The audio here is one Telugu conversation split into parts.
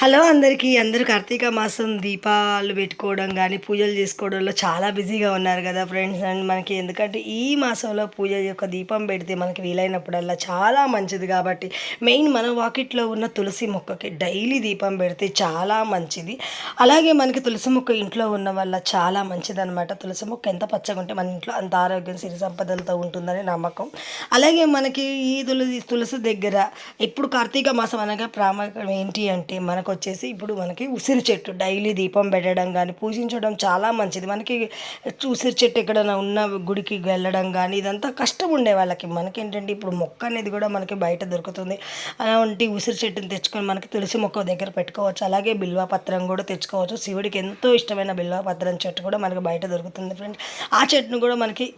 హలో అందరికీ అందరూ కార్తీక మాసం దీపాలు పెట్టుకోవడం కానీ పూజలు చేసుకోవడంలో చాలా బిజీగా ఉన్నారు కదా ఫ్రెండ్స్. అండ్ మనకి ఎందుకంటే ఈ మాసంలో పూజ యొక్క దీపం పెడితే మనకి వీలైనప్పుడల్లా చాలా మంచిది కాబట్టి మెయిన్ మన వాకిట్లో ఉన్న తులసి మొక్కకి డైలీ దీపం పెడితే చాలా మంచిది. అలాగే మనకి తులసి మొక్క ఇంట్లో ఉన్న వల్ల చాలా మంచిది అనమాట తులసి మొక్క ఎంత పచ్చగా ఉంటే మన ఇంట్లో అంత ఆరోగ్యం సిరి సంపదలతో ఉంటుందని నమ్మకం. అలాగే మనకి ఈ తులసి తులసి దగ్గర ఇప్పుడు కార్తీక మాసం అనగా ప్రాముఖ్యం ఏంటి అంటే మనకు వచ్చేసి ఇప్పుడు మనకి ఉసిరి చెట్టు డైలీ దీపం పెట్టడం కానీ పూజించడం చాలా మంచిది. మనకి ఉసిరి చెట్టు ఎక్కడైనా ఉన్న గుడికి వెళ్ళడం కానీ ఇదంతా కష్టం ఉండే వాళ్ళకి. మనకి ఏంటంటే ఇప్పుడు మొక్క అనేది కూడా మనకి బయట దొరుకుతుంది. అలాంటి ఉసిరి చెట్టుని తెచ్చుకొని మనకి తులసి మొక్క దగ్గర పెట్టుకోవచ్చు. అలాగే బిల్వ పత్రం కూడా తెచ్చుకోవచ్చు. శివుడికి ఎంతో ఇష్టమైన బిల్వ పత్రం చెట్టు కూడా మనకి బయట దొరుకుతుంది. ఫ్రెండ్స్ ఆ చెట్టును కూడా మనకి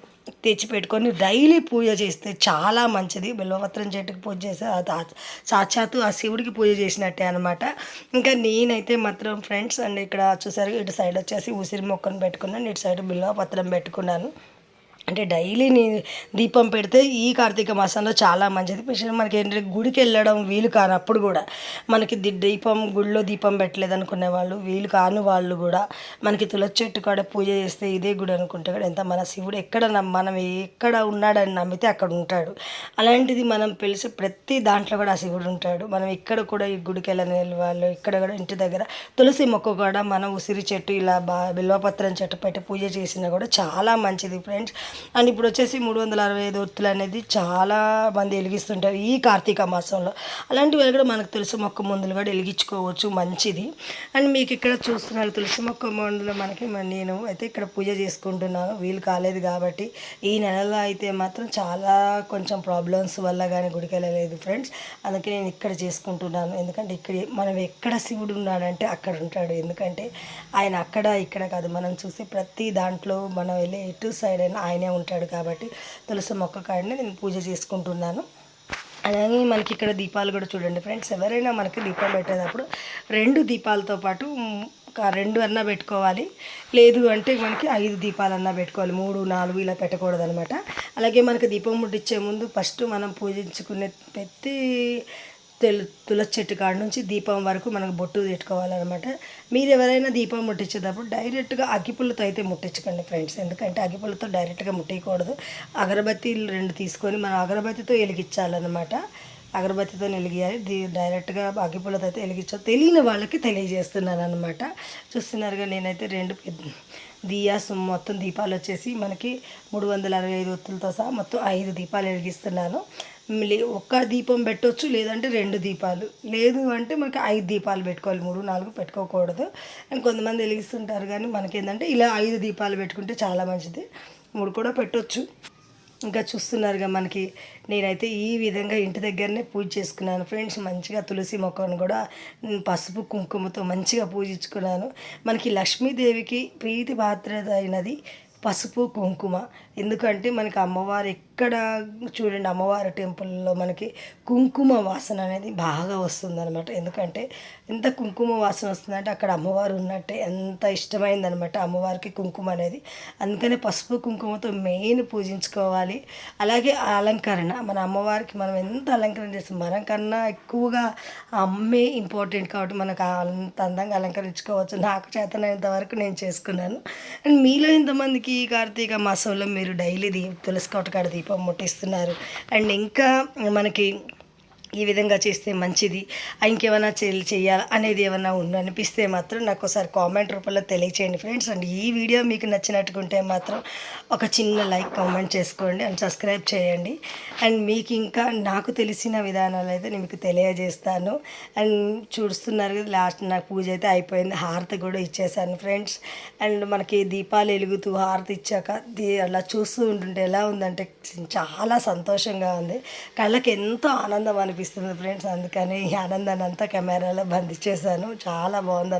తెచ్చి పెట్టుకొని డైలీ పూజ చేస్తే చాలా మంచిది. బిల్వపత్రం చెట్టుకి పూజ చేస్తే సాక్షాత్తు ఆ శివుడికి పూజ చేసినట్టే అనమాట ఇంకా నేనైతే మాత్రం ఫ్రెండ్స్ అండ్ ఇక్కడ చూసారు ఇటు సైడ్ వచ్చేసి ఉసిరి మొక్కను పెట్టుకున్నాను ఇటు సైడ్ బిల్వపత్రం పెట్టుకున్నాను. అంటే డైలీ నేను దీపం పెడితే ఈ కార్తీక మాసంలో చాలా మంచిది. స్పెషల్ మనకి ఏంటంటే గుడికి వెళ్ళడం వీలు కానప్పుడు కూడా మనకి దీపం గుడిలో దీపం పెట్టలేదు అనుకునే వాళ్ళు వీలు కాని వాళ్ళు కూడా మనకి తులసి చెట్టు కాడ పూజ చేస్తే ఇదే గుడి అనుకుంటే కూడా ఎంత మన శివుడు ఎక్కడ నమ్మ- మనం ఎక్కడ ఉన్నాడని నమ్మితే అక్కడ ఉంటాడు. అలాంటిది మనం పిలిచి ప్రతి దాంట్లో కూడా ఆ శివుడు ఉంటాడు. మనం ఇక్కడ కూడా ఈ గుడికి వెళ్ళని వాళ్ళు ఇక్కడ కూడా ఇంటి దగ్గర తులసి మొక్క కూడా మనం ఉసిరి చెట్టు ఇలా బా బిల్వపత్రం చెట్టు పెట్టి పూజ చేసినా కూడా చాలా మంచిది. ఫ్రెండ్స్ అండ్ ఇప్పుడు వచ్చేసి మూడు వందల అరవై ఐదు ఒత్తులు అనేది చాలా మంది వెలిగిస్తుంటారు ఈ కార్తీక మాసంలో. అలాంటివి కూడా మనకు తులసి మొక్క ముందులు కూడా వెలిగించుకోవచ్చు మంచిది. అండ్ మీకు ఇక్కడ చూస్తున్నారు తులసి మొక్క ముందులో మనకి నేను అయితే ఇక్కడ పూజ చేసుకుంటున్నాను. వీలు కాలేదు కాబట్టి ఈ నెలలో అయితే మాత్రం చాలా కొంచెం ప్రాబ్లమ్స్ వల్ల కానీ గుడికి వెళ్ళలేదు ఫ్రెండ్స్. అందుకే నేను ఇక్కడ చేసుకుంటున్నాను. ఎందుకంటే ఇక్కడ మనం ఎక్కడ శివుడు ఉన్నాడంటే అక్కడ ఉంటాడు. ఎందుకంటే ఆయన అక్కడ ఇక్కడ కాదు. మనం చూసే ప్రతి దాంట్లో మనం వెళ్ళే ఎటు సైడ్ అయినా ఆయన ఉంటాడు కాబట్టి తులసి మొక్క కాడనే నేను పూజ చేసుకుంటున్నాను. అలాగే మనకి ఇక్కడ దీపాలు కూడా చూడండి ఫ్రెండ్స్ ఎవరైనా మనకి దీపం పెట్టేటప్పుడు రెండు దీపాలతో పాటు రెండు అన్నా పెట్టుకోవాలి. లేదు అంటే మనకి ఐదు దీపాలన్నా పెట్టుకోవాలి. మూడు నాలుగు ఇలా పెట్టకూడదు అలాగే మనకి దీపం ముట్టించే ముందు ఫస్ట్ మనం పూజించుకునే ప్రతి తెలు తులసి చెట్టు కాడ నుంచి దీపం వరకు మనకు బొట్టు పెట్టుకోవాలన్నమాట. మీరు ఎవరైనా దీపం ముట్టించేటప్పుడు డైరెక్ట్గా అగ్గిపుల్లతో అయితే ముట్టించకండి ఫ్రెండ్స్. ఎందుకంటే అగ్గిపుల్లతో డైరెక్ట్గా ముట్టేయకూడదు. అగరబత్తీలు రెండు తీసుకొని మనం అగరబత్తితో వెలిగించాలన్నమాట. అగరబత్తితో వెలిగియాలి. దీ డైరెక్ట్గా అగ్గిపుల్లతో అయితే వెలిగించాలి తెలియని వాళ్ళకి తెలియజేస్తున్నాను అనమాట చూస్తున్నారుగా నేనైతే రెండు దియాస్ మొత్తం దీపాలు వచ్చేసి మనకి మూడు వందల అరవై ఐదు ఒత్తులతో సహా మొత్తం ఐదు దీపాలు వెలిగిస్తున్నాను. ఒక్క దీపం పెట్టొచ్చు లేదంటే రెండు దీపాలు. లేదు అంటే మనకి ఐదు దీపాలు పెట్టుకోవాలి మూడు నాలుగు పెట్టుకోకూడదు. అండ్ కొంతమంది వెలిగిస్తుంటారు కానీ మనకేంటంటే ఇలా ఐదు దీపాలు పెట్టుకుంటే చాలా మంచిది. మూడు కూడా పెట్టవచ్చు ఇంకా చూస్తున్నారుగా మనకి నేనైతే ఈ విధంగా ఇంటి దగ్గరనే పూజ చేసుకున్నాను. ఫ్రెండ్స్ మంచిగా తులసి మొక్కను కూడా పసుపు కుంకుమతో మంచిగా పూజించుకున్నాను. మనకి లక్ష్మీదేవికి ప్రీతి పాత్ర అయినది పసుపు కుంకుమ. ఎందుకంటే మనకి అమ్మవారు ఎక్కడ చూడండి అమ్మవారి టెంపుల్లో మనకి కుంకుమ వాసన అనేది బాగా వస్తుందన్నమాట. ఎందుకంటే ఎంత కుంకుమ వాసన వస్తుందంటే అక్కడ అమ్మవారు ఉన్నట్టే ఎంత ఇష్టమైందనమాట అమ్మవారికి కుంకుమ అనేది. అందుకనే పసుపు కుంకుమతో మెయిన్ పూజించుకోవాలి. అలాగే ఆ అలంకరణ. మన అమ్మవారికి మనం ఎంత అలంకరణ చేస్తాం? మనం కన్నా ఎక్కువగా అమ్మే ఇంపార్టెంట్ కాబట్టి మనకు అంత అందంగా అలంకరించుకోవచ్చు. నాకు చేతనైనంత వరకు నేను చేసుకున్నాను. అండ్ మీలో ఇంతమందికి ఈ కార్తీక మాసంలో మీరు డైలీ దీ తులసి కోట కాడ దీపం ముట్టిస్తున్నారు. అండ్ ఇంకా మనకి ఈ విధంగా చేస్తే మంచిది ఇంకేమైనా చేయాలి అనేది ఏమైనా ఉందనిపిస్తే అనిపిస్తే మాత్రం నాకు ఒకసారి కామెంట్ రూపంలో తెలియచేయండి ఫ్రెండ్స్. అండ్ ఈ వీడియో మీకు నచ్చినట్టుకుంటే మాత్రం ఒక చిన్న లైక్ కామెంట్ చేసుకోండి అండ్ సబ్స్క్రైబ్ చేయండి. అండ్ మీకు ఇంకా నాకు తెలిసిన విధానాలు అయితే నేను మీకు తెలియజేస్తాను. అండ్ చూస్తున్నారు కదా లాస్ట్ నాకు పూజ అయితే అయిపోయింది హారతి కూడా ఇచ్చేసాను ఫ్రెండ్స్. అండ్ మనకి దీపాలు వెలుగుతూ హారతి ఇచ్చాక దీ అలా చూస్తూ ఉంటుంటే ఎలా ఉందంటే చాలా సంతోషంగా ఉంది. కళ్ళకి ఎంతో ఆనందం అనిపిస్తుంది ఫ్రెండ్స్. అందుకని ఈ ఆనందాన్ని అంతా కెమెరాలో బంధించేసాను చాలా బాగుంది